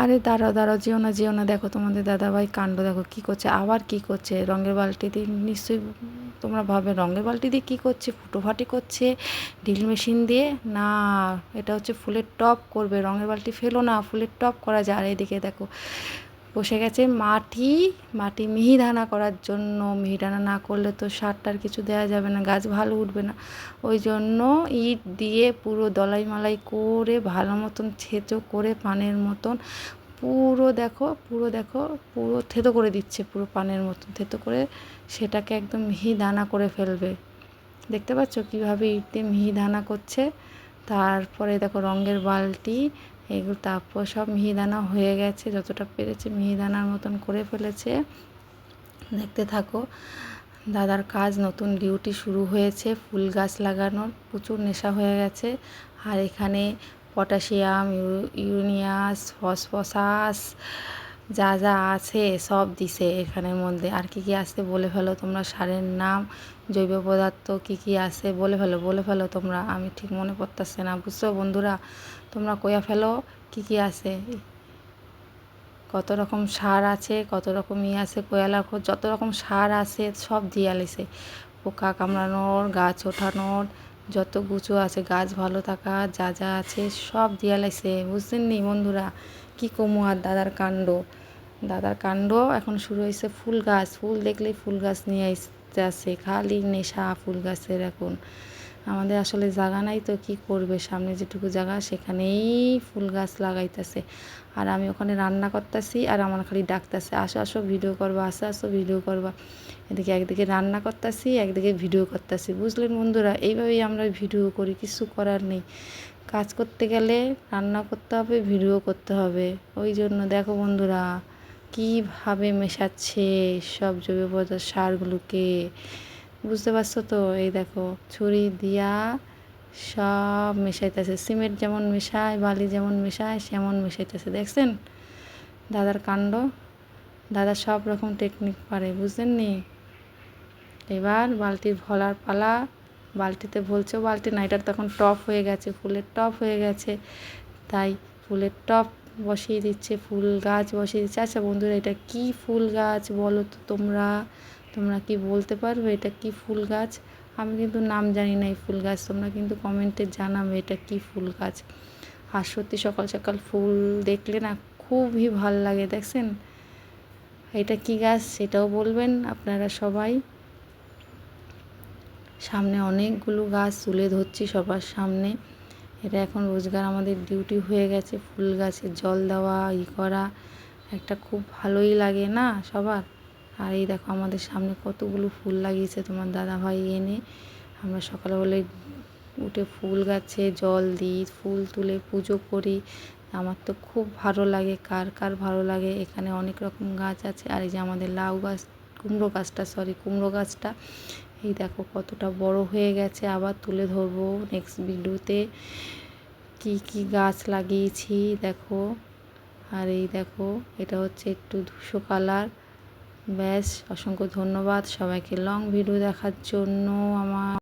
আরে দাঁড়াও দাঁড়াও, যেও না যেও না। দেখো তোমাদের দাদাভাই কাণ্ড, দেখো কি করছে, আবার কি করছে? রঙের বালতি দিয়ে নিশ্চয়ই তোমরা ভাবে রঙের বালতি দিয়ে কী করছে? ফুটোফাটি করছে, ড্রিল মেশিন দিয়ে? না, এটা হচ্ছে ফুলের টপ করবে, রঙের বালতি ফেলো না, ফুলের টপ করা যায়। আর এদিকে দেখো বসে গেছে মাটি মাটি মিহিদানা করার জন্য। মিহিদানা না করলে তো সারটার কিছু দেওয়া যাবে না, গাছ ভালো উঠবে না। ওই জন্য ইট দিয়ে পুরো দলাই মালাই করে ভালো মতন ছেঁচো করে পানের মতন পুরো দেখো পুরো দেখো, পুরো থেতো করে দিচ্ছে পুরো পানের মতন। থেতো করে সেটাকে একদম মিহিদানা করে ফেলবে। দেখতে পাচ্ছ কীভাবে ইট দিয়ে মিহিদানা করছে? তারপরে দেখো রঙের বালতি এগুলো তারপর সব মিহিদানা হয়ে গেছে, যতটা পেরেছে মিহিদানার মতন করে ফেলেছে। দেখতে থাকো, দাদার কাজ, নতুন ডিউটি শুরু হয়েছে, ফুল গাছ লাগানোর প্রচুর নেশা হয়ে গেছে। আর এখানে পটাশিয়াম ইউনিয়াস ফসফসাস যা যা আছে সব দিছে এখানের মধ্যে। আর কি কি আছে বলে ফেলো তোমরা? সারের নাম, জৈব পদার্থ কি কি আছে বলে ফেলো বলে ফেলো তোমরা। আমি ঠিক মনে পড়তেছে না, বুঝছ বন্ধুরা? তোমরা কইয়া ফেলো কি কি আছে। কত রকম সার আছে, কত রকম ই আছে কোয়ালা যত রকম সার আছে সব দিয়া লেছে। পোকা কামড়ানোর, গাছ ওঠানোর, যত গুঁচো আছে, গাছ ভালো থাকা, যা যা আছে সব দিয়া লাইছে বুঝছেন নি বন্ধুরা? কী কমু আর দাদার কাণ্ড? দাদার কাণ্ড। এখন শুরু হয়েছে ফুল গাছ। ফুল দেখলেই ফুল গাছ নিয়ে আসতে আসে খালি নেশা ফুল গাছের এখন। আমাদের আসলে জায়গা নাই তো কি করবে? সামনে যেটুকু জায়গা, সেখানেই ফুল গাছ লাগাইতেছে। আর আমি ওখানে রান্না করতেছি আর আমার খালি ডাকতেছে, আসো আসো, ভিডিও করবা, আসো আসো, ভিডিও করবা। এদিকে একদিকে রান্না করতেছি, একদিকে ভিডিও করতেছি। বুঝলেন বন্ধুরা, এইভাবেই আমরা ভিডিও করি, কিছু করার নেই। কাজ করতে গেলে রান্না করতে হবে, ভিডিও করতে হবে। ওই জন্য দেখো বন্ধুরা কীভাবে মেশাচ্ছে সব জৈব পদার্থ সারগুলোকে? বুঝতে পারছ তো? এই দেখো, ছুরি দিয়া সব মেশাইতেছে। সিমেন্ট যেমন মেশায়, বালি যেমন মেশায়, সেমন মেশাইতেছে। দেখছেন? দাদার কাণ্ড। দাদা সব রকম টেকনিক পারে বুঝলেন নি এবার বালতির ভলার পালা। বালতিতে ভলছে বালতি না, এটার তখন টপ হয়ে গেছে, ফুলের টপ হয়ে গেছে। তাই ফুলের টপ বসিয়ে দিচ্ছে, ফুল গাছ বসিয়ে দিচ্ছে। আচ্ছা বন্ধুরা, এটা কি ফুল গাছ বলো তো তোমরা? তোমরা কি বলতে পারবে এটা কি ফুল গাছ? আমি কিন্তু নাম জানি না এই ফুল গাছ। তোমরা কিন্তু কমেন্টে জানাবে এটা কি ফুল গাছ। আর সত্যি সকাল সকাল ফুল দেখলে না খুবই ভালো লাগে, দেখছেন? এটা কি গাছ সেটাও বলবেন আপনারা সবাই। সামনে অনেকগুলো গাছ তুলে ধরছি সবার সামনে। এটা এখন রোজগার আমাদের ডিউটি হয়ে গেছে, ফুল গাছে জল দেওয়া, ই করা। একটা খুব ভালোই লাগে না সবার? আর এই দেখো আমাদের সামনে কতগুলো ফুল লাগিয়েছে তোমার দাদা ভাই এনে। আমরা সকালে হলে উঠে ফুল গাছে জল দিই, ফুল তুলে পুজো করি। আমার তো খুব ভালো লাগে, কার কার ভালো লাগে? এখানে অনেক রকম গাছ আছে। আর এই যে আমাদের লাউ গাছ, কুমড়ো গাছটা সরি কুমড়ো গাছটা। এই দেখো কতটা বড় হয়ে গেছে, আবার তুলে ধরবো নেক্সট ভিডিওতে কি কি গাছ লাগিয়েছি, দেখো। আর এই দেখো, এটা হচ্ছে একটু ধূসো কালার। ব্যাস, অসংখ্য ধন্যবাদ সবাইকে। লং ভিডিও দেখার জন্য আমার